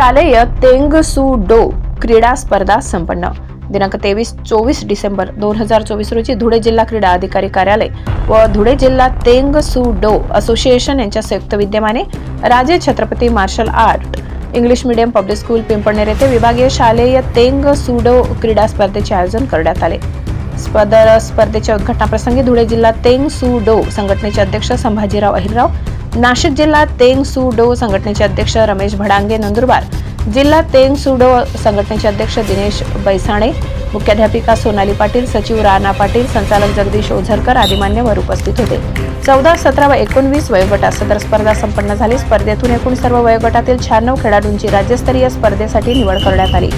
शालेय तेंग सू डो क्रीडा स्पर्धा संपन्न. दिनांक तेवीस चोवीस डिसेंबर दोन हजार चोवीस रोजी धुळे जिल्हा क्रीडा अधिकारी कार्यालय व धुळे जिल्हा तेंग सू डो असोसिएशन यांच्या संयुक्त विद्यमाने Raje Chhatrapati martial art English medium public school Pimpalner येथे विभागीय शालेय तेंग सुडो क्रीडा स्पर्धेचे आयोजन करण्यात आले. स्पर्धेच्या उद्घाटनाप्रसंगी धुळे जिल्हा तेंग सुडो डो संघटनेचे अध्यक्ष संभाजीराव अहिरराव नाशिक जिल्हा तेंग सू डो संघटनेचे अध्यक्ष रमेश भडांगे नंदुरबार जिल्हा तेंग सुडो संघटनेचे अध्यक्ष दिनेश बैसाणे मुख्याध्यापिका सोनाली पाटील सचिव राणा पाटील संचालक जगदीश ओझरकर आदी मान्यवर उपस्थित होते. चौदा सतरा व एकोणवीस वयोगटात सदर स्पर्धा संपन्न झाली. स्पर्धेतून एकूण सर्व वयोगटातील शहाण्णव खेळाडूंची राज्यस्तरीय स्पर्धेसाठी निवड करण्यात आली.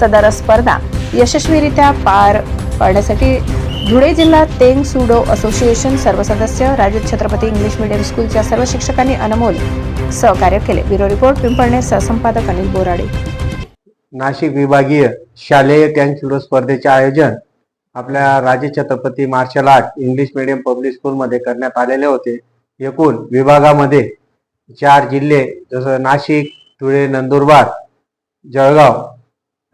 सदर स्पर्धा यशस्वीरित्या पार पाळण्यासाठी धुळे जिल्हा तेंग सुडो असोसिएशन सर्व सदस्य राजू छत्रपती इंग्लिश मीडियम स्कूलच्या सर्व शिक्षकांनी अनमोल सहकार्य केले. ब्युरो रिपोर्ट पिंपळणे सहसंपादक अनिल बोराडे. नाशिक विभागीय शालेय टँक सुडो स्पर्धेचे आयोजन आपल्या Raje Chhatrapati martial art English medium public स्कूलमध्ये करण्यात आलेले होते. एकूण विभागामध्ये चार जिल्हे जसं नाशिक धुळे नंदुरबार जळगाव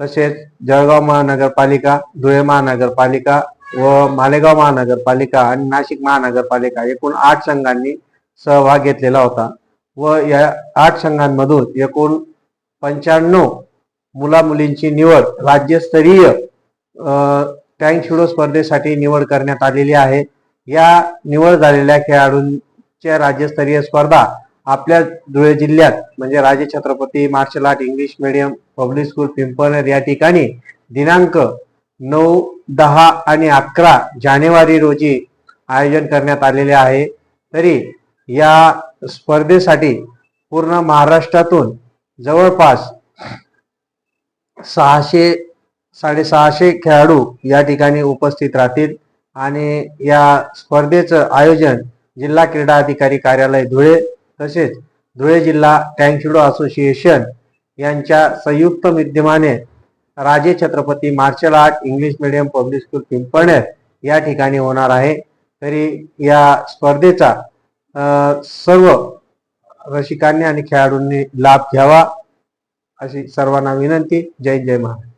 तसेच जळगाव महानगरपालिका धुळे महानगरपालिका व मालेगाव महानगरपालिका आणि नाशिक महानगरपालिका एकूण आठ संघांनी सहभाग घेतलेला होता व या आठ संघांमधून एकूण पंच्याण्णव मुला मुलींची निवड राज्यस्तरीय टँक शुडो स्पर्धेसाठी निवड करण्यात आलेली आहे. या निवड झालेल्या खेळाडूंच्या राज्यस्तरीय स्पर्धा आपल्या धुळे जिल्ह्यात म्हणजे Raje Chhatrapati martial art English medium public school Pimpalner या ठिकाणी दिनांक नऊ दहा आणि अकरा जानेवारी रोजी आयोजन करण्यात आलेले आहे. तरी या स्पर्धेसाठी पूर्ण महाराष्ट्रातून जवळपास सहाशे साडेसहाशे खेळाडू या ठिकाणी उपस्थित राहतील. आणि या स्पर्धेचं आयोजन जिल्हा क्रीडा अधिकारी कार्यालय धुळे तसेच धुळे जिल्हा टँक्युडो असोसिएशन यांच्या संयुक्त विद्यमाने Raje Chhatrapati martial art English medium public school Pimpalner या ठिकाणी होणार आहे. तरी या स्पर्धेचा सर्व रसिकांनी आणि खेळाडूंनी लाभ घ्यावा अशी सर्वांना विनंती. जय जय महाराज.